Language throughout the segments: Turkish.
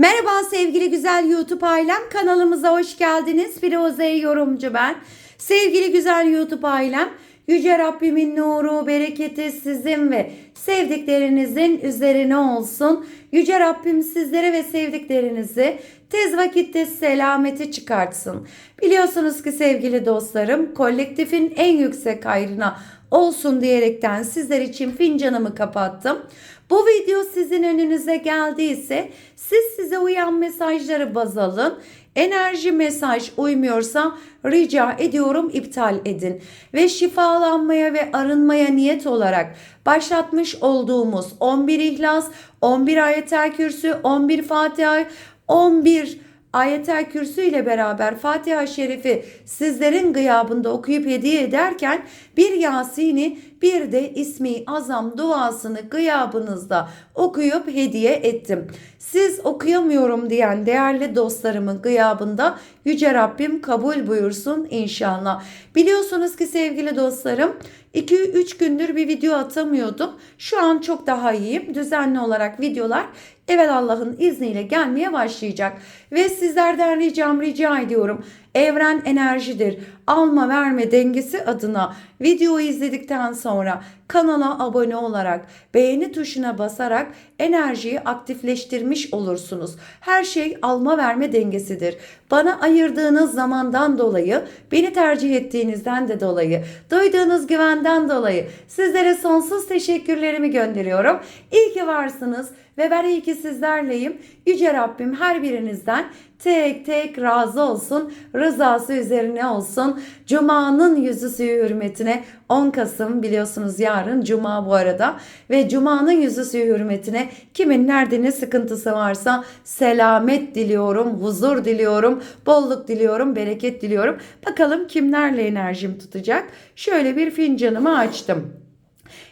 Merhaba sevgili güzel YouTube ailem. Kanalımıza hoş geldiniz. Firuze Yorumcu ben. Sevgili güzel YouTube ailem. Yüce Rabbimin nuru, bereketi sizin ve sevdiklerinizin üzerine olsun. Yüce Rabbim sizlere ve sevdiklerinizi tez vakitte selameti çıkartsın. Biliyorsunuz ki sevgili dostlarım kolektifin en yüksek hayrına olsun diyerekten sizler için fincanımı kapattım. Bu video sizin önünüze geldiyse siz size uyan mesajları baz alın. Enerji mesaj uymuyorsa rica ediyorum iptal edin. Ve şifalanmaya ve arınmaya niyet olarak başlatmış olduğumuz 11 İhlas, 11 Ayetel Kürsü, 11 Fatiha, 11 Ayetel Kürsü ile beraber Fatiha Şerif'i sizlerin gıyabında okuyup hediye ederken bir Yasin'i bir de ismi azam duasını gıyabınızda okuyup hediye ettim. Siz okuyamıyorum diyen değerli dostlarımın gıyabında Yüce Rabbim kabul buyursun inşallah. Biliyorsunuz ki sevgili dostlarım 2-3 gündür bir video atamıyordum. Şu an çok daha iyiyim. Düzenli olarak videolar evvel Allah'ın izniyle gelmeye başlayacak. Ve sizlerden ricam rica ediyorum. Evren enerjidir. Alma verme dengesi adına videoyu izledikten sonra kanala abone olarak beğeni tuşuna basarak enerjiyi aktifleştirmiş olursunuz. Her şey alma verme dengesidir. Bana ayırdığınız zamandan dolayı, beni tercih ettiğinizden de dolayı, duyduğunuz güvenden dolayı sizlere sonsuz teşekkürlerimi gönderiyorum. İyi ki varsınız ve ben iyi ki sizlerleyim. Yüce Rabbim her birinizden tek tek razı olsun. Rızası üzerine olsun. Cuma'nın yüzü suyu hürmetine 10 Kasım biliyorsunuz yarın Cuma bu arada ve Cuma'nın yüzü suyu hürmetine kimin nerede ne sıkıntısı varsa selamet diliyorum, huzur diliyorum, bolluk diliyorum, bereket diliyorum. Bakalım kimlerle enerjim tutacak. Şöyle bir fincanımı açtım.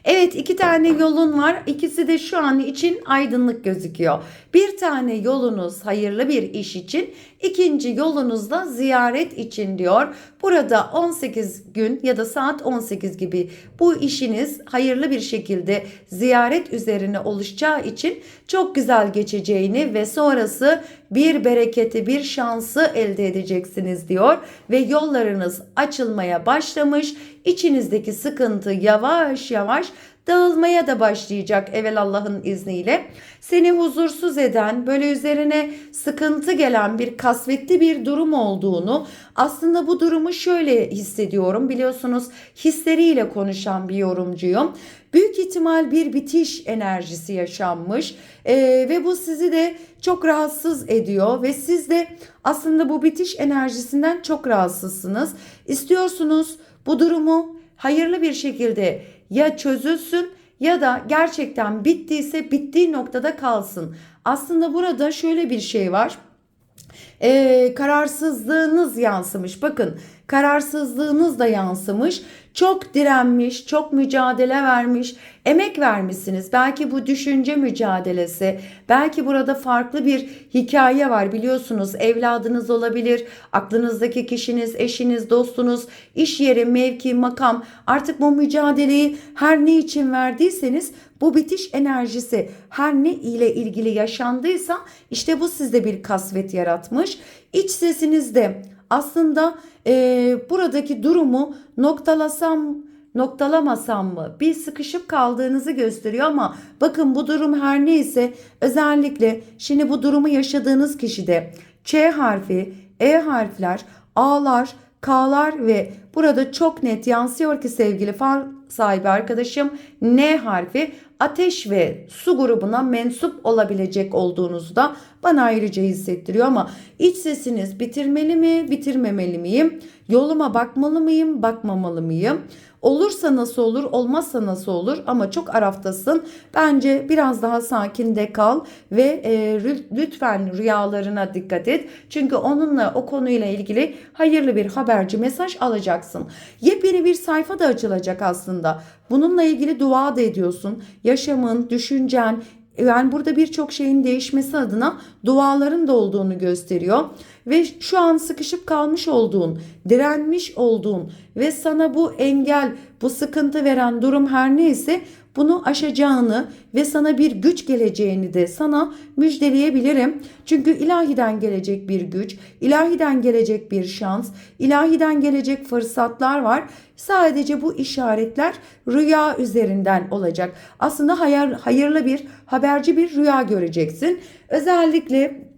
Evet iki tane yolun var. İkisi de şu an için aydınlık gözüküyor. Bir tane yolunuz hayırlı bir iş için, ikinci yolunuz da ziyaret için diyor. Burada 18 gün ya da saat 18 gibi bu işiniz hayırlı bir şekilde ziyaret üzerine oluşacağı için çok güzel geçeceğini ve sonrası bir bereketi, bir şansı elde edeceksiniz diyor ve yollarınız açılmaya başlamış. İçinizdeki sıkıntı yavaş yavaş dağılmaya da başlayacak evvel Allah'ın izniyle. Seni huzursuz eden, böyle üzerine sıkıntı gelen bir kasvetli bir durum olduğunu, aslında bu durumu şöyle hissediyorum. Biliyorsunuz hisleriyle konuşan bir yorumcuyum. Büyük ihtimal bir bitiş enerjisi yaşanmış ee, ve bu sizi de çok rahatsız ediyor ve siz de aslında bu bitiş enerjisinden çok rahatsızsınız. İstiyorsunuz bu durumu hayırlı bir şekilde ya çözülsün ya da gerçekten bittiyse bittiği noktada kalsın. Aslında burada şöyle bir şey var. Ee, kararsızlığınız yansımış. Bakın kararsızlığınız da yansımış. Çok direnmiş, çok mücadele vermiş, emek vermişsiniz. Belki bu düşünce mücadelesi, belki burada farklı bir hikaye var biliyorsunuz. Evladınız olabilir, aklınızdaki kişiniz, eşiniz, dostunuz, iş yeri, mevki, makam. Artık bu mücadeleyi her ne için verdiyseniz bu bitiş enerjisi her ne ile ilgili yaşandıysa işte bu sizde bir kasvet yaratmış. İç sesinizde aslında e, buradaki durumu noktalasam noktalamasam mı? Bir sıkışıp kaldığınızı gösteriyor ama bakın bu durum her neyse özellikle şimdi bu durumu yaşadığınız kişide Ç harfi, E harfler, A'lar, K'lar ve burada çok net yansıyor ki sevgili fal sahibi arkadaşım N harfi ateş ve su grubuna mensup olabilecek olduğunuzu da bana ayrıca hissettiriyor ama iç sesiniz bitirmeli mi, bitirmemeli miyim? Yoluma bakmalı mıyım, bakmamalı mıyım? Olursa nasıl olur, olmazsa nasıl olur ama çok araftasın. Bence biraz daha sakin de kal ve e, lütfen rüyalarına dikkat et. Çünkü onunla o konuyla ilgili hayırlı bir haberci mesaj alacaksın. Yepyeni bir sayfa da açılacak aslında. Bununla ilgili dua da ediyorsun. Yaşamın, düşüncen, yani burada birçok şeyin değişmesi adına duaların da olduğunu gösteriyor. ve şu an sıkışıp kalmış olduğun, direnmiş olduğun ve sana bu engel, bu sıkıntı veren durum her neyse bunu aşacağını ve sana bir güç geleceğini de sana müjdeleyebilirim. Çünkü ilahiden gelecek bir güç, ilahiden gelecek bir şans, ilahiden gelecek fırsatlar var. Sadece bu işaretler rüya üzerinden olacak. Aslında hayır, hayırlı bir haberci bir rüya göreceksin. Özellikle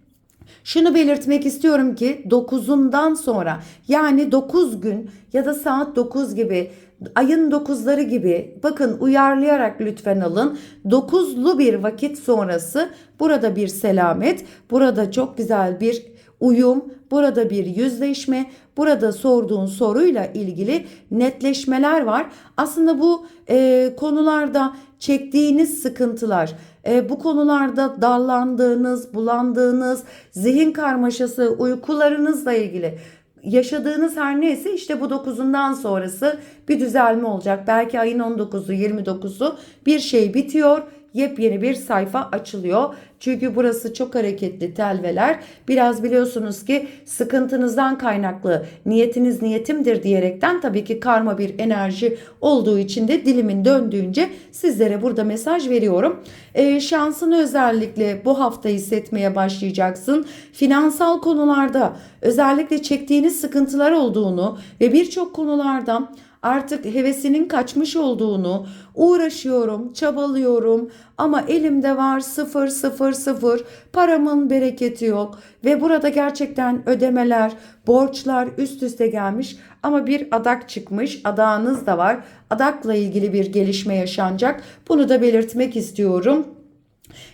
şunu belirtmek istiyorum ki 9'undan sonra yani 9 gün ya da saat 9 gibi ayın 9'ları gibi bakın uyarlayarak lütfen alın. 9'lu bir vakit sonrası burada bir selamet, burada çok güzel bir uyum, burada bir yüzleşme, burada sorduğun soruyla ilgili netleşmeler var. Aslında bu e, konularda çektiğiniz sıkıntılar, e, bu konularda darlandığınız, bulandığınız, zihin karmaşası, uykularınızla ilgili yaşadığınız her neyse işte bu 9'undan sonrası bir düzelme olacak. Belki ayın 19'u 29'u bir şey bitiyor yepyeni bir sayfa açılıyor. Çünkü burası çok hareketli telveler. Biraz biliyorsunuz ki sıkıntınızdan kaynaklı niyetiniz niyetimdir diyerekten tabii ki karma bir enerji olduğu için de dilimin döndüğünce sizlere burada mesaj veriyorum. E, şansını özellikle bu hafta hissetmeye başlayacaksın. Finansal konularda özellikle çektiğiniz sıkıntılar olduğunu ve birçok konularda artık hevesinin kaçmış olduğunu, uğraşıyorum, çabalıyorum ama elimde var sıfır sıfır sıfır, paramın bereketi yok ve burada gerçekten ödemeler, borçlar üst üste gelmiş ama bir adak çıkmış, adağınız da var. Adakla ilgili bir gelişme yaşanacak. Bunu da belirtmek istiyorum.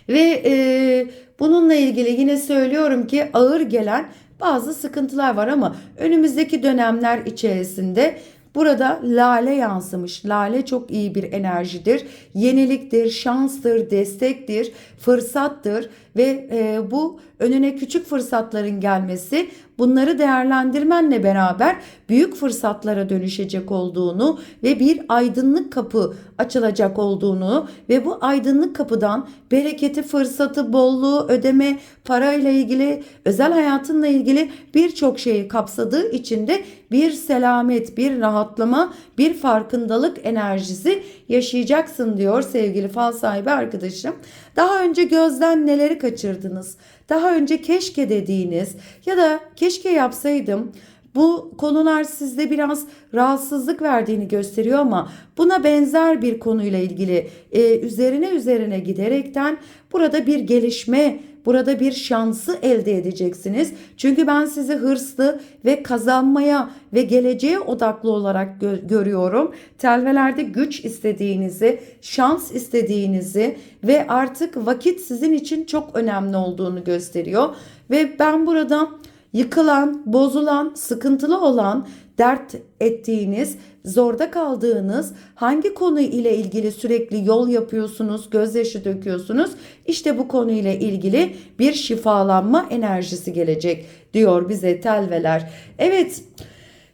Ve e, bununla ilgili yine söylüyorum ki ağır gelen bazı sıkıntılar var ama önümüzdeki dönemler içerisinde Burada lale yansımış. Lale çok iyi bir enerjidir. Yeniliktir, şanstır, destektir, fırsattır ve e, bu önüne küçük fırsatların gelmesi bunları değerlendirmenle beraber büyük fırsatlara dönüşecek olduğunu ve bir aydınlık kapı açılacak olduğunu ve bu aydınlık kapıdan bereketi, fırsatı, bolluğu, ödeme, parayla ilgili, özel hayatınla ilgili birçok şeyi kapsadığı için de bir selamet, bir rahatlama, bir farkındalık enerjisi yaşayacaksın diyor sevgili fal sahibi arkadaşım. Daha önce gözden neleri kaçırdınız? Daha önce keşke dediğiniz ya da keşke yapsaydım bu konular sizde biraz rahatsızlık verdiğini gösteriyor ama buna benzer bir konuyla ilgili e, üzerine üzerine giderekten burada bir gelişme Burada bir şansı elde edeceksiniz. Çünkü ben sizi hırslı ve kazanmaya ve geleceğe odaklı olarak gö- görüyorum. Telvelerde güç istediğinizi, şans istediğinizi ve artık vakit sizin için çok önemli olduğunu gösteriyor. Ve ben burada yıkılan, bozulan, sıkıntılı olan, dert ettiğiniz, zorda kaldığınız hangi konu ile ilgili sürekli yol yapıyorsunuz, gözyaşı döküyorsunuz? İşte bu konu ile ilgili bir şifalanma enerjisi gelecek diyor bize telveler. Evet.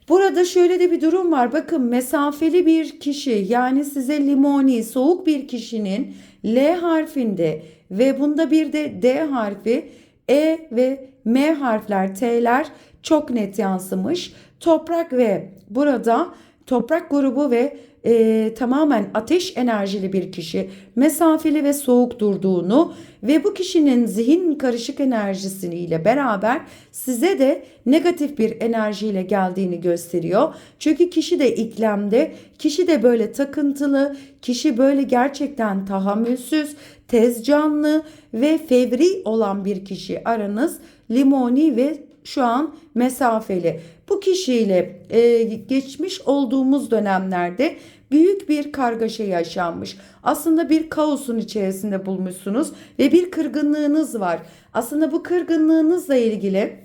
Burada şöyle de bir durum var. Bakın mesafeli bir kişi yani size limoni soğuk bir kişinin L harfinde ve bunda bir de D harfi E ve M harfler T'ler çok net yansımış. Toprak ve burada toprak grubu ve e, tamamen ateş enerjili bir kişi mesafeli ve soğuk durduğunu ve bu kişinin zihin karışık enerjisiyle beraber size de negatif bir enerjiyle geldiğini gösteriyor. Çünkü kişi de iklemde, kişi de böyle takıntılı, kişi böyle gerçekten tahammülsüz, tez canlı ve fevri olan bir kişi aranız limoni ve şu an mesafeli. Bu kişiyle e, geçmiş olduğumuz dönemlerde büyük bir kargaşa yaşanmış. Aslında bir kaosun içerisinde bulmuşsunuz ve bir kırgınlığınız var. Aslında bu kırgınlığınızla ilgili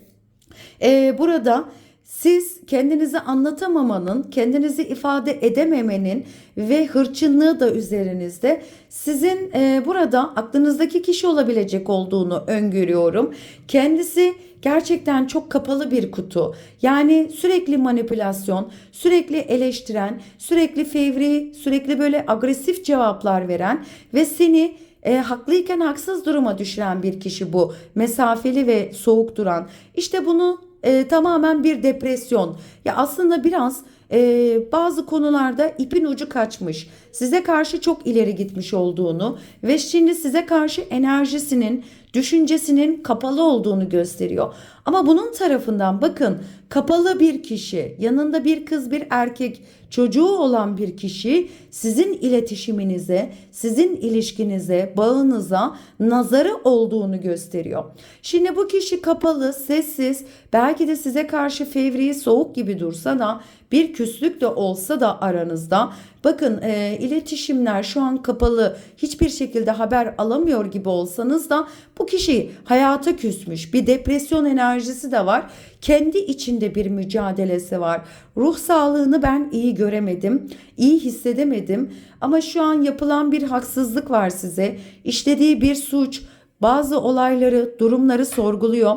e, burada siz kendinizi anlatamamanın, kendinizi ifade edememenin ve hırçınlığı da üzerinizde sizin e, burada aklınızdaki kişi olabilecek olduğunu öngörüyorum. Kendisi gerçekten çok kapalı bir kutu. Yani sürekli manipülasyon, sürekli eleştiren, sürekli fevri, sürekli böyle agresif cevaplar veren ve seni e, haklıyken haksız duruma düşüren bir kişi bu. Mesafeli ve soğuk duran. İşte bunu e, tamamen bir depresyon. Ya aslında biraz e, bazı konularda ipin ucu kaçmış. Size karşı çok ileri gitmiş olduğunu ve şimdi size karşı enerjisinin, düşüncesinin kapalı olduğunu gösteriyor. Ama bunun tarafından bakın kapalı bir kişi, yanında bir kız bir erkek, çocuğu olan bir kişi sizin iletişiminize, sizin ilişkinize, bağınıza nazarı olduğunu gösteriyor. Şimdi bu kişi kapalı, sessiz, belki de size karşı fevri, soğuk gibi dursa da bir küslük de olsa da aranızda bakın e, iletişimler şu an kapalı hiçbir şekilde haber alamıyor gibi olsanız da bu kişi hayata küsmüş bir depresyon enerjisi de var. Kendi içinde bir mücadelesi var. Ruh sağlığını ben iyi göremedim iyi hissedemedim. Ama şu an yapılan bir haksızlık var size. İşlediği bir suç bazı olayları durumları sorguluyor.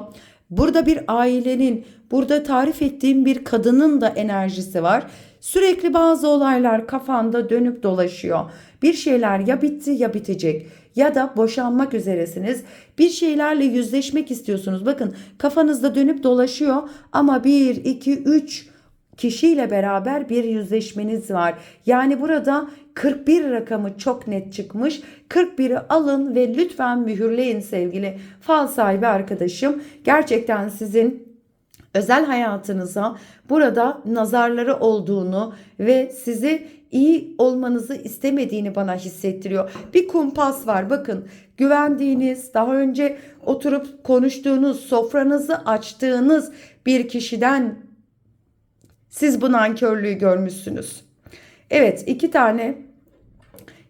Burada bir ailenin, burada tarif ettiğim bir kadının da enerjisi var. Sürekli bazı olaylar kafanda dönüp dolaşıyor. Bir şeyler ya bitti ya bitecek ya da boşanmak üzeresiniz. Bir şeylerle yüzleşmek istiyorsunuz. Bakın kafanızda dönüp dolaşıyor ama 1, 2, 3 kişiyle beraber bir yüzleşmeniz var. Yani burada 41 rakamı çok net çıkmış. 41'i alın ve lütfen mühürleyin sevgili fal sahibi arkadaşım. Gerçekten sizin özel hayatınıza burada nazarları olduğunu ve sizi iyi olmanızı istemediğini bana hissettiriyor. Bir kumpas var bakın güvendiğiniz daha önce oturup konuştuğunuz sofranızı açtığınız bir kişiden siz bu nankörlüğü görmüşsünüz. Evet iki tane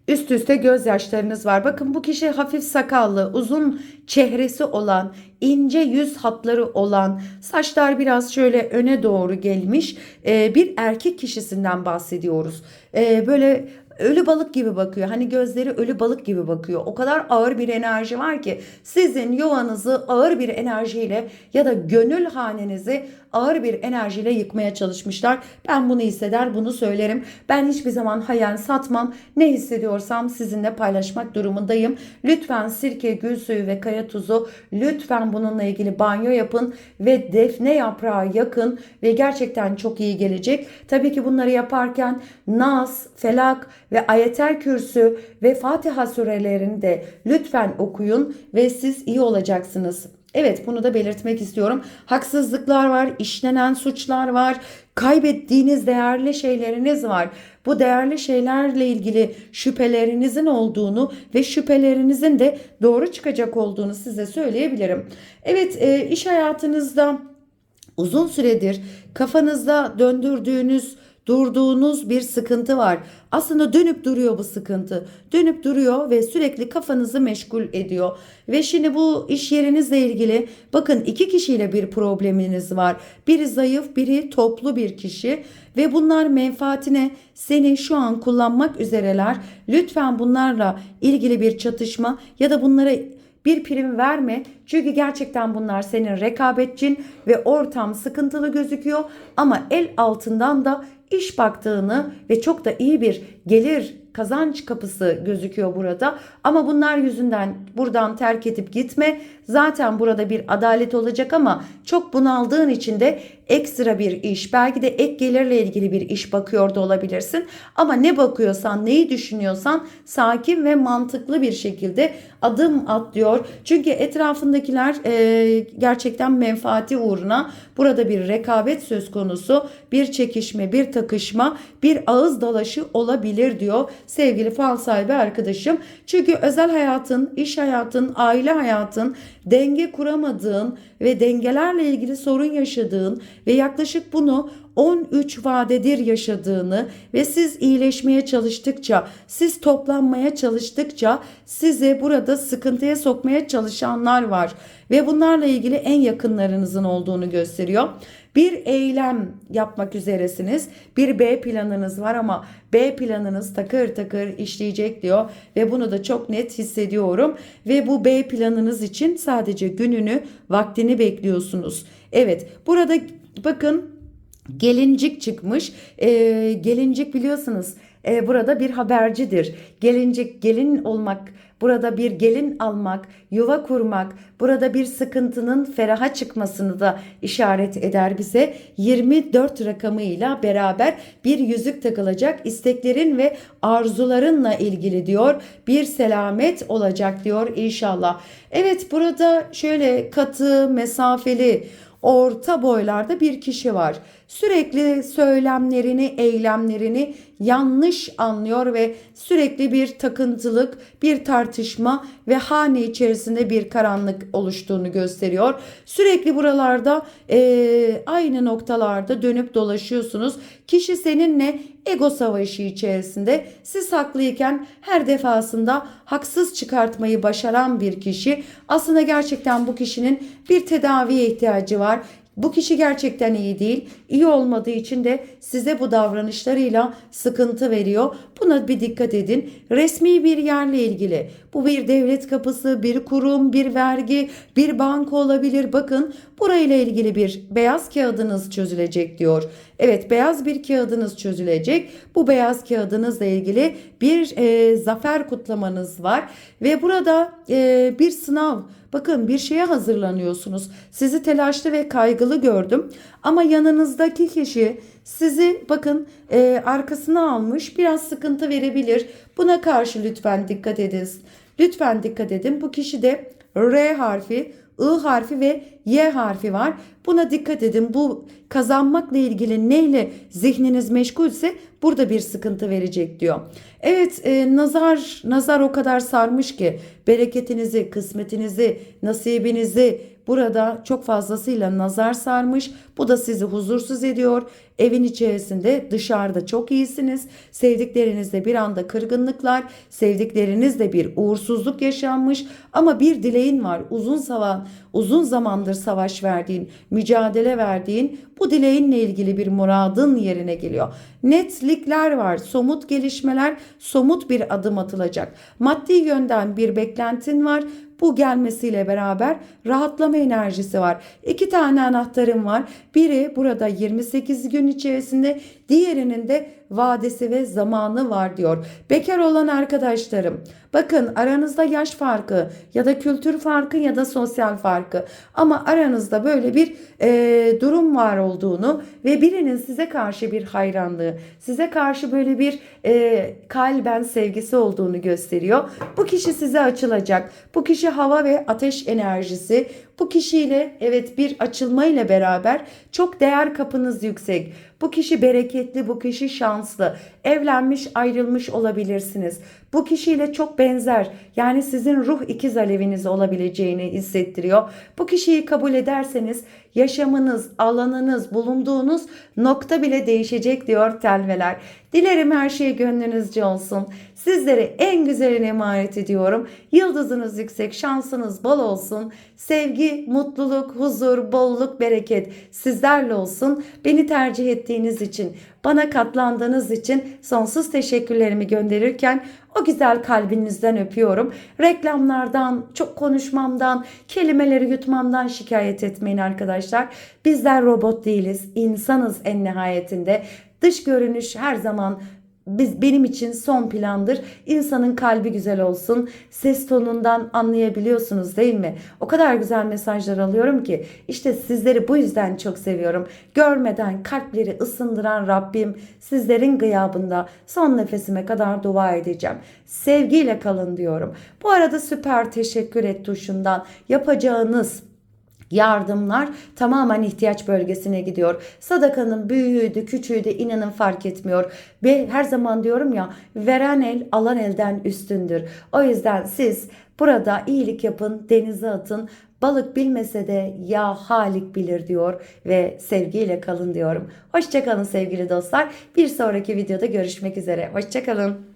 üst üste gözyaşlarınız var. Bakın bu kişi hafif sakallı, uzun çehresi olan, ince yüz hatları olan, saçlar biraz şöyle öne doğru gelmiş e, bir erkek kişisinden bahsediyoruz. E, böyle ölü balık gibi bakıyor. Hani gözleri ölü balık gibi bakıyor. O kadar ağır bir enerji var ki sizin yuvanızı ağır bir enerjiyle ya da gönül hanenizi ağır bir enerjiyle yıkmaya çalışmışlar. Ben bunu hisseder, bunu söylerim. Ben hiçbir zaman hayal satmam. Ne hissediyorsam sizinle paylaşmak durumundayım. Lütfen sirke, gül suyu ve kaya tuzu lütfen bununla ilgili banyo yapın ve defne yaprağı yakın ve gerçekten çok iyi gelecek. Tabii ki bunları yaparken Nas, Felak ve Ayetel Kürsü ve Fatiha surelerini de lütfen okuyun ve siz iyi olacaksınız. Evet bunu da belirtmek istiyorum. Haksızlıklar var, işlenen suçlar var, kaybettiğiniz değerli şeyleriniz var. Bu değerli şeylerle ilgili şüphelerinizin olduğunu ve şüphelerinizin de doğru çıkacak olduğunu size söyleyebilirim. Evet e, iş hayatınızda uzun süredir kafanızda döndürdüğünüz durduğunuz bir sıkıntı var. Aslında dönüp duruyor bu sıkıntı. Dönüp duruyor ve sürekli kafanızı meşgul ediyor. Ve şimdi bu iş yerinizle ilgili bakın iki kişiyle bir probleminiz var. Biri zayıf, biri toplu bir kişi ve bunlar menfaatine seni şu an kullanmak üzereler. Lütfen bunlarla ilgili bir çatışma ya da bunlara bir prim verme. Çünkü gerçekten bunlar senin rekabetçin ve ortam sıkıntılı gözüküyor ama el altından da iş baktığını ve çok da iyi bir gelir kazanç kapısı gözüküyor burada. Ama bunlar yüzünden buradan terk edip gitme. Zaten burada bir adalet olacak ama çok bunaldığın için de ekstra bir iş, belki de ek gelirle ilgili bir iş bakıyor da olabilirsin. Ama ne bakıyorsan, neyi düşünüyorsan sakin ve mantıklı bir şekilde adım at diyor. Çünkü etrafındakiler e, gerçekten menfaati uğruna burada bir rekabet söz konusu, bir çekişme, bir takışma, bir ağız dalaşı olabilir diyor sevgili fal sahibi arkadaşım. Çünkü özel hayatın, iş hayatın, aile hayatın denge kuramadığın ve dengelerle ilgili sorun yaşadığın ve yaklaşık bunu 13 vadedir yaşadığını ve siz iyileşmeye çalıştıkça, siz toplanmaya çalıştıkça sizi burada sıkıntıya sokmaya çalışanlar var ve bunlarla ilgili en yakınlarınızın olduğunu gösteriyor. Bir eylem yapmak üzeresiniz. Bir B planınız var ama B planınız takır takır işleyecek diyor ve bunu da çok net hissediyorum ve bu B planınız için sadece gününü, vaktini bekliyorsunuz. Evet, burada bakın Gelincik çıkmış. Ee, gelincik biliyorsunuz e, burada bir habercidir. Gelincik gelin olmak burada bir gelin almak, yuva kurmak, burada bir sıkıntının feraha çıkmasını da işaret eder bize. 24 rakamıyla beraber bir yüzük takılacak isteklerin ve arzularınla ilgili diyor. Bir selamet olacak diyor inşallah. Evet burada şöyle katı, mesafeli, orta boylarda bir kişi var. Sürekli söylemlerini, eylemlerini yanlış anlıyor ve sürekli bir takıntılık, bir tartışma ve hane içerisinde bir karanlık oluştuğunu gösteriyor. Sürekli buralarda eee, aynı noktalarda dönüp dolaşıyorsunuz. Kişi seninle ego savaşı içerisinde siz haklıyken her defasında haksız çıkartmayı başaran bir kişi. Aslında gerçekten bu kişinin bir tedaviye ihtiyacı var. Bu kişi gerçekten iyi değil. İyi olmadığı için de size bu davranışlarıyla sıkıntı veriyor. Buna bir dikkat edin. Resmi bir yerle ilgili. Bu bir devlet kapısı, bir kurum, bir vergi, bir banka olabilir. Bakın burayla ilgili bir beyaz kağıdınız çözülecek diyor. Evet beyaz bir kağıdınız çözülecek. Bu beyaz kağıdınızla ilgili bir e, zafer kutlamanız var. Ve burada e, bir sınav Bakın bir şeye hazırlanıyorsunuz. Sizi telaşlı ve kaygılı gördüm. Ama yanınızdaki kişi sizi bakın e, arkasına almış biraz sıkıntı verebilir. Buna karşı lütfen dikkat edin. Lütfen dikkat edin. Bu kişi de R harfi, I harfi ve Y harfi var. Buna dikkat edin. Bu kazanmakla ilgili neyle zihniniz meşgulse burada bir sıkıntı verecek diyor. Evet e, nazar nazar o kadar sarmış ki bereketinizi, kısmetinizi, nasibinizi burada çok fazlasıyla nazar sarmış. Bu da sizi huzursuz ediyor. Evin içerisinde dışarıda çok iyisiniz. Sevdiklerinizle bir anda kırgınlıklar, sevdiklerinizle bir uğursuzluk yaşanmış ama bir dileğin var. Uzun zaman uzun zamandır savaş verdiğin, mücadele verdiğin bu dileğinle ilgili bir muradın yerine geliyor. Netlikler var, somut gelişmeler, somut bir adım atılacak. Maddi yönden bir beklentin var. Bu gelmesiyle beraber rahatlama enerjisi var. İki tane anahtarım var. Biri burada 28 gün içerisinde, diğerinin de vadesi ve zamanı var diyor. Bekar olan arkadaşlarım bakın aranızda yaş farkı ya da kültür farkı ya da sosyal farkı ama aranızda böyle bir e, durum var olduğunu ve birinin size karşı bir hayranlığı size karşı böyle bir e, kalben sevgisi olduğunu gösteriyor. Bu kişi size açılacak. Bu kişi hava ve ateş enerjisi. Bu kişiyle evet bir açılma ile beraber çok değer kapınız yüksek. Bu kişi bereketli, bu kişi şanslı. Evlenmiş, ayrılmış olabilirsiniz. Bu kişiyle çok benzer. Yani sizin ruh ikiz aleviniz olabileceğini hissettiriyor. Bu kişiyi kabul ederseniz yaşamınız, alanınız, bulunduğunuz nokta bile değişecek diyor telveler. Dilerim her şey gönlünüzce olsun. Sizlere en güzelini emanet ediyorum. Yıldızınız yüksek, şansınız bol olsun. Sevgi, mutluluk, huzur, bolluk, bereket sizlerle olsun. Beni tercih ettiğiniz için, bana katlandığınız için sonsuz teşekkürlerimi gönderirken o güzel kalbinizden öpüyorum. Reklamlardan, çok konuşmamdan, kelimeleri yutmamdan şikayet etmeyin arkadaşlar. Bizler robot değiliz, insanız en nihayetinde. Dış görünüş her zaman biz benim için son plandır. İnsanın kalbi güzel olsun. Ses tonundan anlayabiliyorsunuz değil mi? O kadar güzel mesajlar alıyorum ki işte sizleri bu yüzden çok seviyorum. Görmeden kalpleri ısındıran Rabbim sizlerin gıyabında son nefesime kadar dua edeceğim. Sevgiyle kalın diyorum. Bu arada süper teşekkür et tuşundan yapacağınız yardımlar tamamen ihtiyaç bölgesine gidiyor. Sadakanın büyüğü de küçüğü de inanın fark etmiyor. Ve her zaman diyorum ya veren el alan elden üstündür. O yüzden siz burada iyilik yapın, denize atın. Balık bilmese de ya Halik bilir diyor ve sevgiyle kalın diyorum. Hoşçakalın sevgili dostlar. Bir sonraki videoda görüşmek üzere. Hoşçakalın.